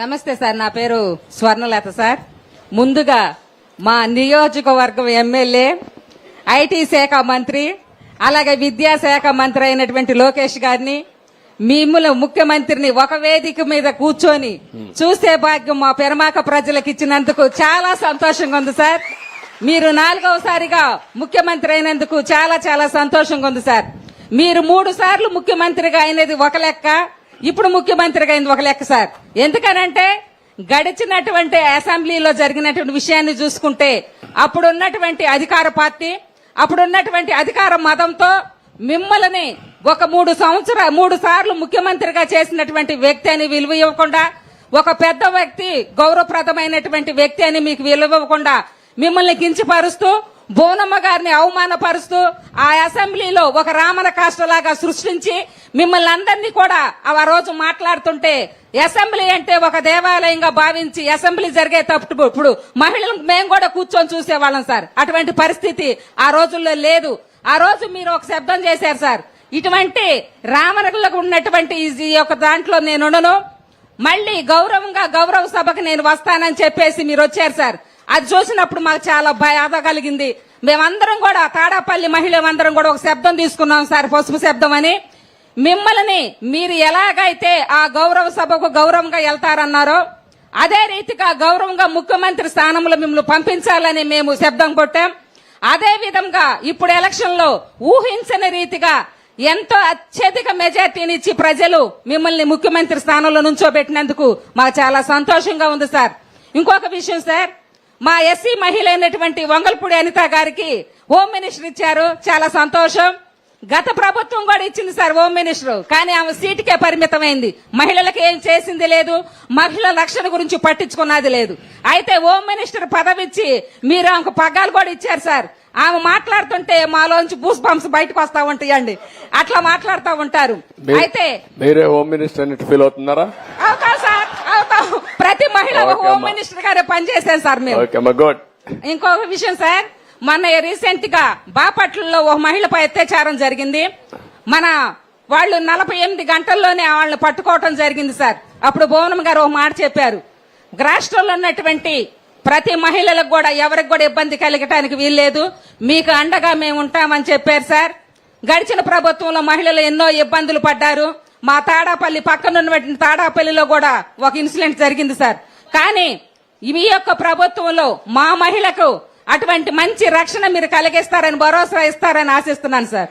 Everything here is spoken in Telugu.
నమస్తే సార్ నా పేరు స్వర్ణలత సార్. ముందుగా మా నియోజకవర్గం ఎమ్మెల్యే ఐటీ శాఖ మంత్రి అలాగే విద్యాశాఖ మంత్రి అయినటువంటి లోకేష్ గారిని మిమ్మల్ని ముఖ్యమంత్రిని ఒక వేదిక మీద కూర్చొని చూసే భాగ్యం మా పెరమాక ప్రజలకు ఇచ్చినందుకు చాలా సంతోషంగా ఉంది సార్. మీరు నాలుగవసారిగా ముఖ్యమంత్రి అయినందుకు చాలా చాలా సంతోషంగా ఉంది సార్. మీరు మూడు సార్లు ముఖ్యమంత్రిగా అయినది ఒక లెక్క. ఇప్పుడు ముఖ్యమంత్రిగా అయింది ఒక లెక్క సార్. ఎందుకనంటే గడిచినటువంటి అసెంబ్లీలో జరిగినటువంటి విషయాన్ని చూసుకుంటే అప్పుడున్నటువంటి అధికార పార్టీ అప్పుడున్నటువంటి అధికార మతంతో మిమ్మల్ని ఒక మూడు సంవత్సర మూడు సార్లు ముఖ్యమంత్రిగా చేసినటువంటి వ్యక్తి అని విలువ ఇవ్వకుండా ఒక పెద్ద వ్యక్తి గౌరవప్రదమైనటువంటి వ్యక్తి అని మీకు విలువ ఇవ్వకుండా మిమ్మల్ని కించపరుస్తూ బోనమ్మ గారిని అవమానపరుస్తూ ఆ అసెంబ్లీలో ఒక రామన కాష్టలాగా సృష్టించి మిమ్మల్ని అందరినీ కూడా ఆ రోజు మాట్లాడుతుంటే అసెంబ్లీ అంటే ఒక దేవాలయంగా భావించి అసెంబ్లీ జరిగేటప్పుడు ఇప్పుడు మహిళలు మేము కూడా కూర్చొని చూసేవాళ్ళం సార్. అటువంటి పరిస్థితి ఆ రోజుల్లో లేదు. ఆ రోజు మీరు ఒక శబ్దం చేశారు సార్. ఇటువంటి రామనకులకు ఉన్నటువంటి ఈ యొక్క దాంట్లో నేను ఉండను. మళ్ళీ గౌరవంగా గౌరవ సభకు నేను వస్తానని చెప్పేసి మీరు వచ్చారు సార్. అది చూసినప్పుడు మాకు చాలా బాధ కలిగింది. మేమందరం కూడా తాడాపల్లి మహిళలందరం కూడా ఒక శబ్దం తీసుకున్నాం సార్ పసుపు శబ్దం అని. మిమ్మల్ని మీరు ఎలాగైతే ఆ గౌరవ సభకు గౌరవంగా వెళ్తారన్నారో అదే రీతిగా గౌరవంగా ముఖ్యమంత్రి స్థానంలో మిమ్మల్ని పంపించాలని మేము శబ్దం కొట్టాం. అదే విధంగా ఇప్పుడు ఎలక్షన్లో ఊహించని రీతిగా ఎంతో అత్యధిక మెజార్టీని ఇచ్చి ప్రజలు మిమ్మల్ని ముఖ్యమంత్రి స్థానంలో నుంచోబెట్టినందుకు మాకు చాలా సంతోషంగా ఉంది సార్. ఇంకొక విషయం సార్ మా ఎస్సీ మహిళ అయినటువంటి వంగల్పూడి అనిత గారికి హోమ్ మినిస్టర్ ఇచ్చారు. చాలా సంతోషం. గత ప్రభుత్వం కూడా ఇచ్చింది సార్ హోమ్ మినిస్టర్. కానీ ఆమె సీటుకే పరిమితమైంది. మహిళలకు ఏం చేసింది లేదు. మహిళల రక్షణ గురించి పట్టించుకున్నది లేదు. అయితే హోమ్ మినిస్టర్ పదవి ఇచ్చి మీరు ఆమెకు పగ్గాలు కూడా ఇచ్చారు సార్. ఆమె మాట్లాడుతుంటే మాలోంచి బూస్ బంప్స్ బయటకు వస్తా ఉంటాయండి. అట్లా మాట్లాడుతూ ఉంటారు. అయితే మీరే హోమ్ మినిస్టర్ ఫీల్ అవుతున్నారా? అవుతాం హోమ్. మినిస్టర్ గారే పనిచేశాను సార్ మేము. ఇంకొక విషయం సార్ మొన్న రీసెంట్గా బాపట్లలో ఒక మహిళపై అత్యాచారం జరిగింది. మన వాళ్ళు నలభై ఎనిమిది గంటల్లోనే వాళ్ళని పట్టుకోవటం జరిగింది సార్. అప్పుడు భువనం గారు ఒక మాట చెప్పారు. రాష్ట్రంలో ఉన్నటువంటి ప్రతి మహిళలకు కూడా ఎవరికి కూడా ఇబ్బంది కలగటానికి వీల్లేదు. మీకు అండగా మేము ఉంటామని చెప్పారు సార్. గడిచిన ప్రభుత్వంలో మహిళలు ఎన్నో ఇబ్బందులు పడ్డారు. మా తాడాపల్లి పక్కన ఉన్నటువంటి తాడాపల్లిలో కూడా ఒక ఇన్సిడెంట్ జరిగింది సార్. కానీ మీ యొక్క ప్రభుత్వంలో మా మహిళకు అటువంటి మంచి రక్షణ మీరు కలిగిస్తారని భరోసా ఇస్తారని ఆశిస్తున్నాను సార్.